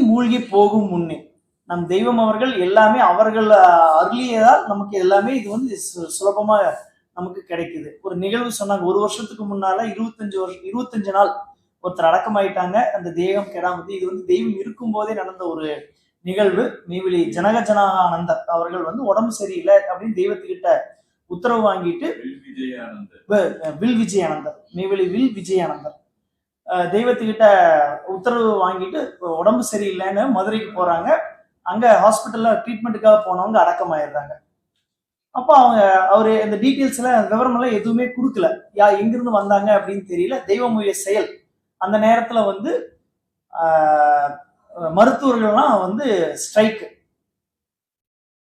நீ மூழ்கி போகும் முன்னே? நம் தெய்வம் அவர்கள் எல்லாமே அவர்கள் அருளியதால் நமக்கு எல்லாமே இது வந்து சு- சுலபமா நமக்கு கிடைக்குது. ஒரு நிகழ்வு சொன்னாங்க ஒரு வருஷத்துக்கு முன்னால இருபத்தஞ்சு வருஷம் இருபத்தஞ்சு நாள் ஒருத்தர் அடக்கமாயிட்டாங்க அந்த தேகம் கெடாமது இது வந்து தெய்வம் இருக்கும் போதே நடந்த ஒரு நிகழ்வு. மேவிலி ஜனக ஜனானந்தர் அவர்கள் வந்து உடம்பு சரியில்லை அப்படின்னு தெய்வத்துக்கிட்ட உத்தரவு வாங்கிட்டு வில் விஜயானந்தர். மேவெளி வில் விஜயானந்தர். தெய்வத்துக்கிட்ட உத்தரவு வாங்கிட்டு உடம்பு சரியில்லைன்னு மதுரைக்கு போறாங்க. அங்க ஹாஸ்பிட்டல்ல ட்ரீட்மெண்ட்டுக்காக போனவங்க அடக்கமாயிடுறாங்க. அப்போ அவங்க அவரு இந்த டீட்டெயில்ஸ் எல்லாம் விவரம் எல்லாம் எதுவுமே கொடுக்கல. யா எங்கிருந்து வந்தாங்க அப்படின்னு தெரியல. தெய்வமுய செயல். அந்த நேரத்துல வந்து மருத்துவர்கள்லாம் வந்து ஸ்ட்ரைக்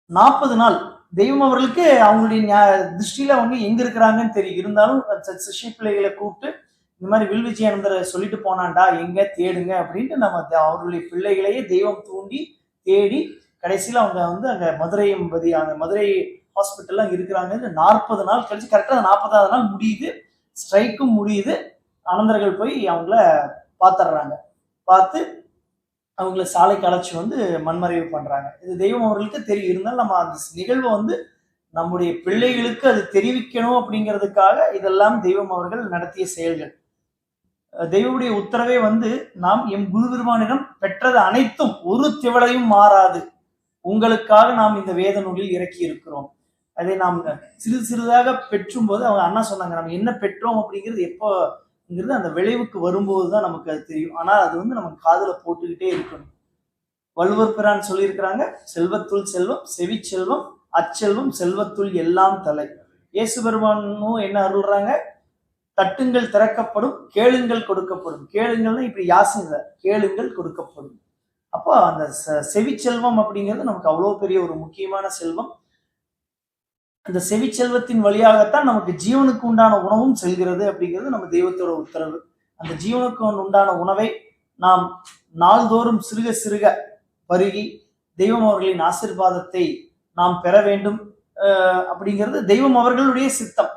நாற்பது நாள். தெய்வம் அவர்களுக்கு அவங்களுடைய ஞா- திருஷ்டியில அவங்க எங்க இருக்கிறாங்கன்னு தெரியும். இருந்தாலும் ச- சிஷ்ய பிள்ளைகளை கூப்பிட்டு இந்த மாதிரி வில்விஜயானந்தர் சொல்லிட்டு போனான்டா எங்க தேடுங்க அப்படின்ட்டு நம்ம த- அவர்களுடைய பிள்ளைகளையே தெய்வம் தூண்டி தேடி கடைசியில் அவங்க வந்து அங்கே மதுரை என்பது அந்த மதுரை ஹாஸ்பிட்டலில் அங்க இருக்கிறாங்க நாற்பது நாள் கழிச்சு கரெக்டாக நாற்பதாவது நாள் முடியுது. ஸ்ட்ரைக்கும் முடியுது. அனந்தர்கள் போய் அவங்கள பார்த்துடுறாங்க. பார்த்து அவங்கள சாலைக்கு அழைச்சி வந்து மண்மறைவு பண்ணுறாங்க இது தெய்வம் அவர்களுக்கு தெரியும். இருந்தாலும் நம்ம அந்த நிகழ்வை வந்து நம்முடைய பிள்ளைகளுக்கு அது தெரிவிக்கணும் அப்படிங்கிறதுக்காக இதெல்லாம் தெய்வம் அவர்கள் நடத்திய செயல்கள். அஹ் உத்தரவே வந்து நாம் எம் குரு பெருமானிடம் பெற்றது அனைத்தும் ஒரு திவளையும் மாறாது. உங்களுக்காக நாம் இந்த வேத நூலில் இறக்கி இருக்கிறோம் அதை நாம் சிறிது சிறிதாக பெற்றும் போது அவங்க அண்ணா சொன்னாங்க நம்ம என்ன பெற்றோம் அப்படிங்கிறது எப்போங்கிறது அந்த விளைவுக்கு வரும்போது தான் நமக்கு அது தெரியும். ஆனால் அது வந்து நம்ம காதில் போட்டுக்கிட்டே இருக்கணும். வள்ளுவர் பிரான் சொல்லியிருக்கிறாங்க செல்வத்துள் செல்வம் செவி செல்வம் அச்செல்வம் செல்வத்துள் எல்லாம் தலை. இயேசு பெருமானும் என்ன அருள்றாங்க? தட்டுங்கள் திறக்கப்படும் கேளுங்கள் கொடுக்கப்படும். கேளுங்கள்னா இப்படி யாசுங்க கேளுங்கள் கொடுக்கப்படும். அப்போ அந்த செவி செல்வம் அப்படிங்கிறது நமக்கு அவ்வளோ பெரிய ஒரு முக்கியமான செல்வம். அந்த செவி செல்வத்தின் வழியாகத்தான் நமக்கு ஜீவனுக்கு உண்டான உணவும் செல்கிறது அப்படிங்கிறது நம்ம தெய்வத்தோட உத்தரவு. அந்த ஜீவனுக்கு உண்டான உணவை நாம் நாள்தோறும் சிறுக சிறுக பருகி தெய்வம் அவர்களின் ஆசிர்வாதத்தை நாம் பெற வேண்டும் அப்படிங்கிறது தெய்வம் அவர்களுடைய சித்தம்.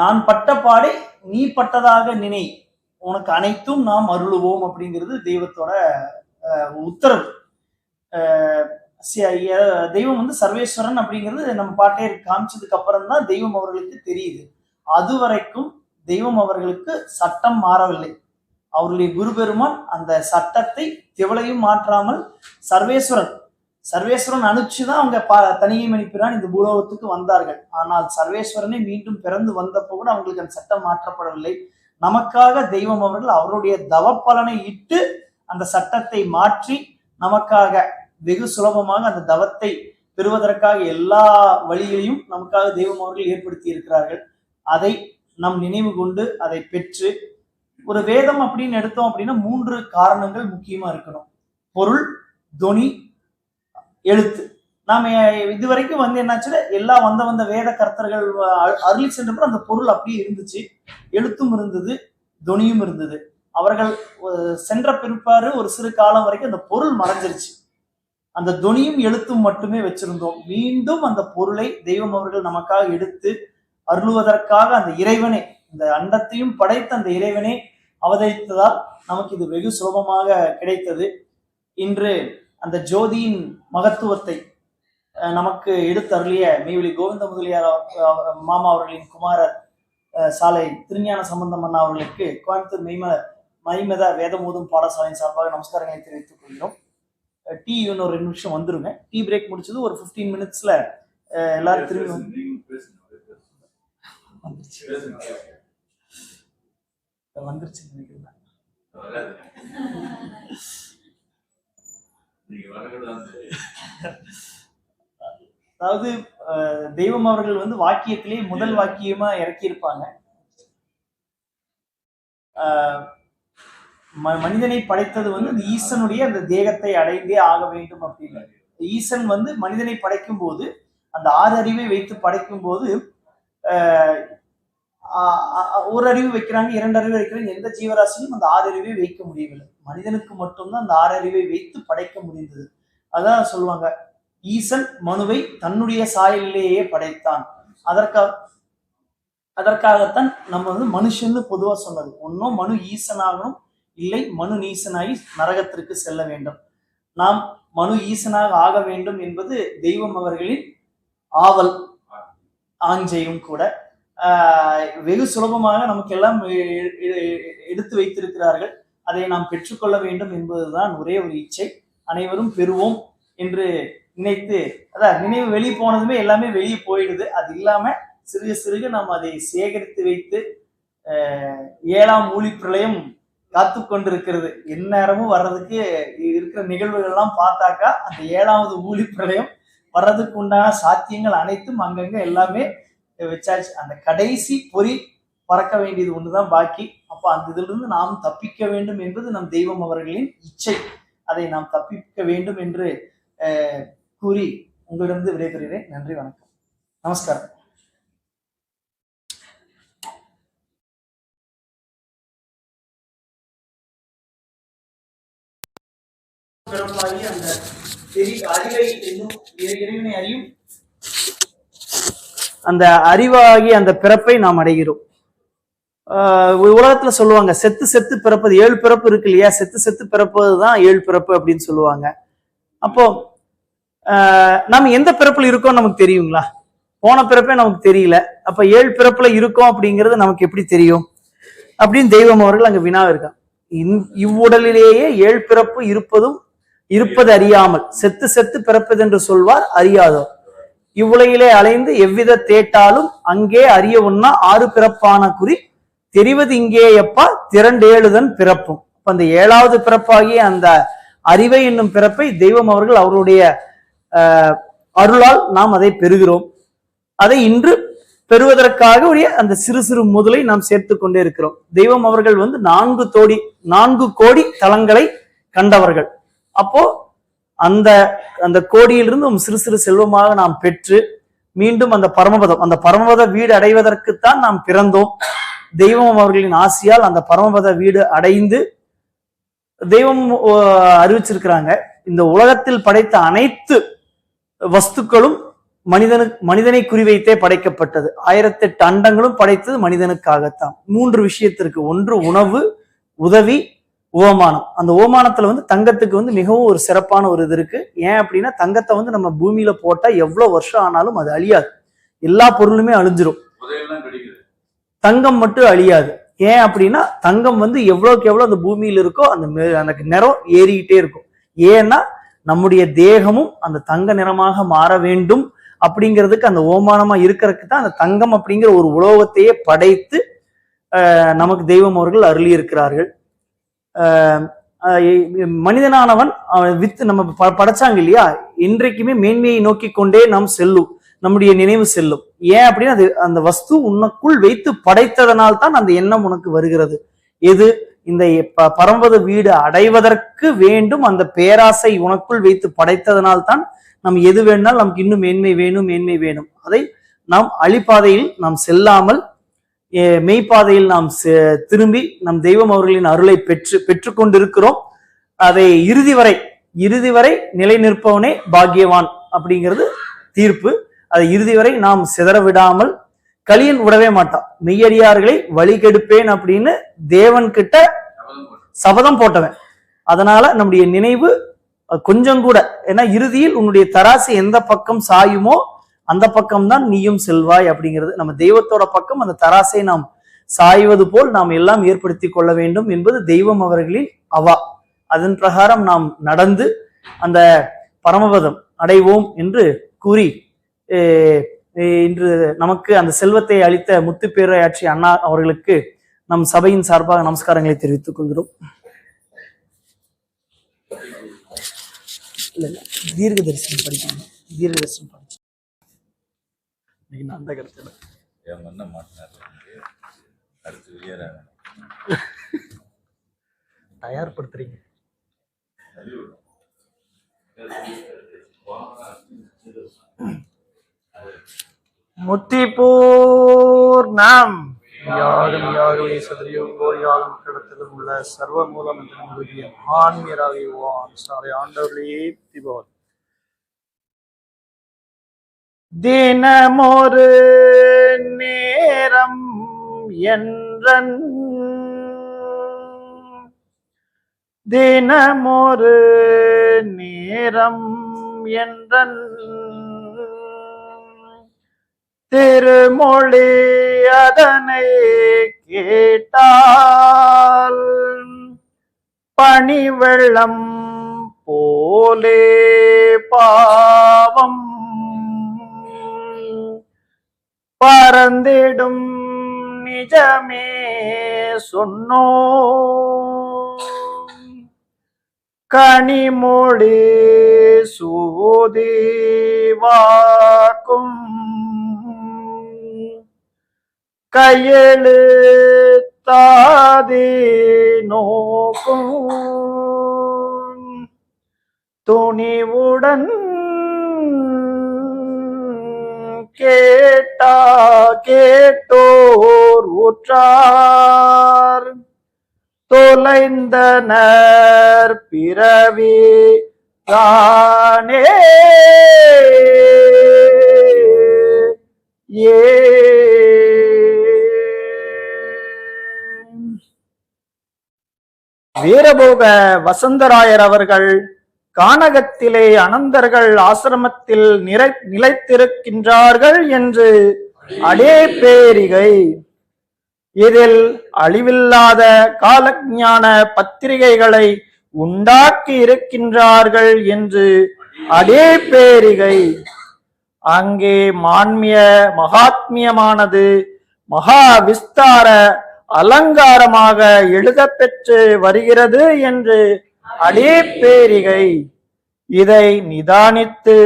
நான் பட்ட பாடை நீ பட்டதாக நினை. உனக்கு அனைத்தும் நாம் அருளுவோம் அப்படிங்கிறது தெய்வத்தோட உத்தரவு. தெய்வம் வந்து சர்வேஸ்வரன் அப்படிங்கிறது நம்ம பாட்டே காமிச்சதுக்கு அப்புறம் தான் தெய்வம் அவர்களுக்கு தெரியுது. அது வரைக்கும் தெய்வம் அவர்களுக்கு சட்டம் மாறவில்லை. அவருடைய குரு பெருமான் அந்த சட்டத்தை திவளையும் மாற்றாமல் சர்வேஸ்வரன் சர்வேஸ்வரன் அனுப்பிச்சு தான் அவங்க பா தனியை மணிப்பிரான் இந்த பூலோகத்துக்கு வந்தார்கள். ஆனால் சர்வேஸ்வரனே மீண்டும் பிறந்து வந்தப்போ கூட அவங்களுக்கு அந்த சட்டம் மாற்றப்படவில்லை. நமக்காக தெய்வம் அவர்கள் அவருடைய தவப்பலனை இட்டு அந்த சட்டத்தை மாற்றி நமக்காக வெகு சுலபமாக அந்த தவத்தை பெறுவதற்காக எல்லா வழிகளையும் நமக்காக தெய்வம் அவர்கள் ஏற்படுத்தி இருக்கிறார்கள். அதை நம் நினைவு கொண்டு அதை பெற்று ஒரு வேதம் அப்படின்னு எடுத்தோம் அப்படின்னா மூன்று காரணங்கள் முக்கியமா இருக்கணும். பொருள் தொனி எழுத்து. நாம இதுவரைக்கும் வந்து என்னாச்சுன்னா எல்லா வந்த வந்த வேத கர்த்தர்கள் அ- அருளி சென்றப்ப அந்த பொருள் அப்படியே இருந்துச்சு. எழுத்தும் இருந்தது தொனியும் இருந்தது. அவர்கள் சென்ற பிற்பாடு ஒரு சிறு காலம் வரைக்கும் அந்த பொருள் மறைஞ்சிருச்சு. அந்த தொனியும் எழுத்தும் மட்டுமே வச்சிருந்தோம். மீண்டும் அந்த பொருளை தெய்வம் அவர்கள் நமக்காக எடுத்து அருளுவதற்காக அந்த இறைவனை இந்த அண்டத்தையும் படைத்த அந்த இறைவனை அவதரித்ததால் நமக்கு இது வெகு சுலபமாக கிடைத்தது. இன்று அந்த ஜோதியின் மகத்துவத்தை நமக்கு எடுத்து அருளிய மேவிலி கோவிந்த முதலியார் மாமா அவர்களின் குமாரர் சாலை திருஞான சம்பந்தம் அண்ணா அவர்களுக்கு கோயம்புத்தூர் மெய்ம மைமத வேதமோதும் பாடசாலையின் சார்பாக நமஸ்காரங்களை தெரிவித்துக் கொள்கிறோம். டீ இன்னும் ஒரு ரெண்டு நிமிஷம் வந்துருங்க. டீ பிரேக் முடிச்சது ஒரு ஃபிஃப்டீன் மினிட்ஸ்ல எல்லாரும் திரும்பி வந்துருச்சு. நினைக்கிறேன் வராது. நீங்க வரக்கூடாது வந்து அதாவது தெய்வம் அவர்கள் வந்து வாக்கியத்திலே முதல் வாக்கியமா இறக்கியிருப்பாங்க. ம- மனிதனை படைத்தது வந்து அந்த ஈசனுடைய அந்த தேகத்தை அடைந்தே ஆக வேண்டும் அப்படின்னு. ஈசன் வந்து மனிதனை படைக்கும் போது அந்த ஆறு அறிவை வைத்து படைக்கும் போது ஒரு அறிவு வைக்கிறாங்க இரண்டு அறிவு வைக்கிறாங்க. எந்த ஜீவராசியும் அந்த ஆறு அறிவை வைக்க முடியவில்லை. மனிதனுக்கு மட்டும்தான் அந்த ஆறு அறிவை வைத்து படைக்க முடிந்தது. அதான் சொல்லுவாங்க ஈசன் மனுவை தன்னுடைய சாயலிலேயே படைத்தான். அதற்காக அதற்காகத்தான் நம்ம வந்து மனுஷன்னு பொதுவா சொன்னது. ஒன்னும் மனு ஈசனாகணும் இல்லை மனு நீசனாகி நரகத்திற்கு செல்ல வேண்டும். நாம் மனு ஈசனாக ஆக வேண்டும் என்பது தெய்வம் அவர்களின் ஆவல் ஆஞ்சையும் கூட. வெகு சுலபமாக நமக்கெல்லாம் எடுத்து வைத்திருக்கிறார்கள். அதை நாம் பெற்றுக்கொள்ள வேண்டும் என்பதுதான் ஒரே ஒரு இச்சை. அனைவரும் பெறுவோம் என்று நினைத்து அதான் நினைவு வெளியே போனதுமே எல்லாமே வெளியே போயிடுது. அது இல்லாம சிறுக சிறுக நாம் அதை சேகரித்து வைத்து ஏழாம் ஊழி பிரளயம் காத்து கொண்டிருக்கிறது. எந்நேரமும் வர்றதுக்கு இருக்கிற நிகழ்வுகள்லாம் பார்த்தாக்கா அந்த ஏழாவது ஊழி பிரளயம் வர்றதுக்கு உண்டான சாத்தியங்கள் அனைத்தும் அங்கங்க எல்லாமே வச்சாச்சு. அந்த கடைசி பொறி பறக்க வேண்டியது ஒண்ணுதான் பாக்கி. அப்போ அந்த இதிலிருந்து நாம் தப்பிக்க வேண்டும் என்பது நம் தெய்வம் அவர்களின் இச்சை. அதை நாம் தப்பிக்க வேண்டும் என்று கூறி உங்களிடமிருந்து விடைபெறுகிறேன். நன்றி வணக்கம். நமஸ்காரம். பிறப்பாகி அந்த தெரி அறிவை என்னும் இறைவனை அறியும் அந்த அறிவாகி அந்த பிறப்பை நாம் அடைகிறோம். உலகத்துல சொல்லுவாங்க செத்து செத்து பிறப்பது ஏழு பிறப்பு இருக்கு இல்லையா? செத்து செத்து பிறப்பது தான் ஏழு பிறப்பு அப்படின்னு சொல்லுவாங்க. அப்போ நாம் நம்ம எந்த பிறப்புல இருக்கோம் நமக்கு தெரியுங்களா? போன பிறப்பே நமக்கு தெரியல. அப்ப ஏழு பிறப்புல இருக்கோம் அப்படிங்கிறது நமக்கு எப்படி தெரியும்? அப்படின்னு தெய்வம் அவர்கள் அங்க வினா இருக்கான் இவ்வுடலிலேயே ஏழு பிறப்பு இருப்பதும் இருப்பது அறியாமல் செத்து செத்து பிறப்பது என்று சொல்வார் அறியாதோர் இவ்வுலகிலே அலைந்து எவ்வித தேட்டாலும் அங்கே அறிய ஒன்னா ஆறு பிறப்பான குறி. தெரிவது இங்கே எப்பா? திரண்டேழுதன் பிறப்பும். அப்ப அந்த ஏழாவது பிறப்பாகிய அந்த அறிவை என்னும் பிறப்பை தெய்வம் அவர்கள் அவருடைய அருளால் நாம் அதை பெறுகிறோம். அதை இன்று பெறுவதற்காக உடைய அந்த சிறு சிறு முதலை நாம் சேர்த்து கொண்டே இருக்கிறோம். தெய்வம் அவர்கள் வந்து நான்கு தோடி நான்கு கோடி தலங்களை கண்டவர்கள். அப்போ அந்த அந்த கோடியிலிருந்து சிறு சிறு செல்வமாக நாம் பெற்று மீண்டும் அந்த பரமபதம் அந்த பரமபத வீடு அடைவதற்குத்தான் நாம் பிறந்தோம். தெய்வம் அவர்களின் ஆசியால் அந்த பரமபத வீடு அடைந்து தெய்வம் ஓ, அறிவிச்சிருக்கிறாங்க. இந்த உலகத்தில் படைத்த அனைத்து வஸ்துக்களும் மனிதனுக்கு மனிதனை குறிவைத்தே படைக்கப்பட்டது. ஆயிரத்தெட்டு அண்டங்களும் படைத்தது மனிதனுக்காகத்தான். மூன்று விஷயத்திற்கு ஒன்று உணவு உதவி ஓமானம் அந்த ஓமானத்துல வந்து தங்கத்துக்கு வந்து மிகவும் ஒரு சிறப்பான ஒரு இது இருக்கு. ஏன் அப்படின்னா தங்கத்தை வந்து நம்ம பூமியில போட்டா எவ்வளவு வருஷம் ஆனாலும் அது அழியாது. எல்லா பொருளுமே அழிஞ்சிரும். தங்கம் மட்டும் அழியாது. ஏன் அப்படின்னா தங்கம் வந்து எவ்வளவுக்கு எவ்வளவு அந்த பூமியில இருக்கோ அந்த அந்த நிறம் ஏறிக்கிட்டே இருக்கும். ஏன்னா நம்முடைய தேகமும் அந்த தங்க நிறமாக மாற வேண்டும் அப்படிங்கிறதுக்கு அந்த ஓமானமா இருக்கிறதுக்கு தான் அந்த தங்கம் அப்படிங்கிற ஒரு உலோகத்தையே படைத்து நமக்கு தெய்வம் அவர்கள் அருளி இருக்கிறார்கள் மனிதனானவன் வித்து நம்ம ப- படைச்சாங்க இல்லையா? இன்றைக்குமே மேன்மையை நோக்கி கொண்டே நாம் செல்லும். நம்முடைய நினைவு செல்லும். ஏன் அப்படின்னா அது அந்த வஸ்து உனக்குள் வைத்து படைத்ததனால் தான் அந்த எண்ணம் உனக்கு வருகிறது. எது? இந்த ப- பரம்பத வீடு அடைவதற்கு வேண்டும் அந்த பேராசை உனக்குள் வைத்து படைத்ததனால் தான் நம் எது வேணாலும் நமக்கு இன்னும் மேன்மை வேணும் மேன்மை வேணும். அதை நாம் அழிப்பாதையில் நாம் செல்லாமல் மெய்ப்பாதையில் நாம் செ- திரும்பி நம் தெய்வம் அவர்களின் அருளை பெற்று பெற்றுக்கொண்டிருக்கிறோம். அதை இறுதி வரை இறுதி வரை நிலை நிற்பவனே பாக்கியவான் அப்படிங்கிறது தீர்ப்பு. அதை இறுதி வரை நாம் சிதற விடாமல் கலியன் விடவே மாட்டான். மெய்யடியார்களை வழி கெடுப்பேன் அப்படின்னு தேவன் கிட்ட சபதம் போட்டவன். அதனால நம்முடைய நினைவு கொஞ்சம் கூட. ஏன்னா இறுதியில் உன்னுடைய தராசு எந்த பக்கம் சாயுமோ அந்த பக்கம்தான் நீயும் செல்வாய் அப்படிங்கிறது. நம்ம தெய்வத்தோட பக்கம் அந்த தராசை நாம் சாய்வது போல் நாம் எல்லாம் ஏற்படுத்தி கொள்ள வேண்டும் என்பது தெய்வம் அவர்களின் அவா. அதன் பிரகாரம் நாம் நடந்து அந்த பரமபதம் அடைவோம் என்று கூறி அஹ், இன்று நமக்கு அந்த செல்வத்தை அளித்த முத்து முத்துப்பேரையாற்றி அண்ணா அவர்களுக்கு நம் சபையின் சார்பாக நமஸ்காரங்களை தெரிவித்துக் கொள்கிறோம். தீர்க்க தரிசனம் படிக்கணும். தீர்க்க தரிசனம் இன்னைக்கு நான் அந்த கருத்துல என் மண்ணை மாட்டினார். அடுத்து வெளியேறாங்க தயார்படுத்துறீங்க. முத்திபூர்ணம் யாகம் யாகவே சதுரியும் யாகம் கடத்திலும் உள்ள சர்வ மூலம் என்று ஆன்மீராக ஓம் சாலை ஆண்டவர்களே திபோல் தினமொரு நேரம் என்றன். தினமொரு நேரம் என்றன். திருமொழி அதனை கேட்டால் பனி வெள்ளம் போலே பாவம். பறந்திடும் நிஜமே சொன்னோ. கனிமொழி சூதி வாக்கும். கையெழுத்தாதி நோக்கும். துணிவுடன் கேட்டா கேட்டோர் ஊற்றார். தொலைந்தனர் பிறவி தானே. ஏ. வீரபோக வசந்தராயர் அவர்கள் கானகத்திலே அனந்தர்கள் ஆசிரமத்தில் நிறை நிலைத்திருக்கின்றார்கள் என்று அடே பேரிகை. இதில் அழிவில்லாத காலஞான பத்திரிகைகளை உண்டாக்கி இருக்கின்றார்கள் என்று அடே பேரிகை. அங்கே மான்மிய மகாத்மியமானது மகா விஸ்தார அலங்காரமாக எழுதப்பெற்று வருகிறது என்று அடே இதை நிதானித்து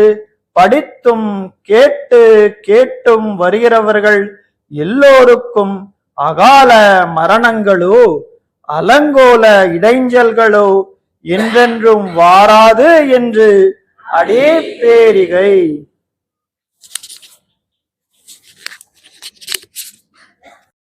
படித்தும் கேட்டு கேட்டும் வருகிறவர்கள் எல்லோருக்கும் அகால மரணங்களோ அலங்கோல இடைஞ்சல்களோ என்றென்றும் வாராது என்று அடே பேரிகை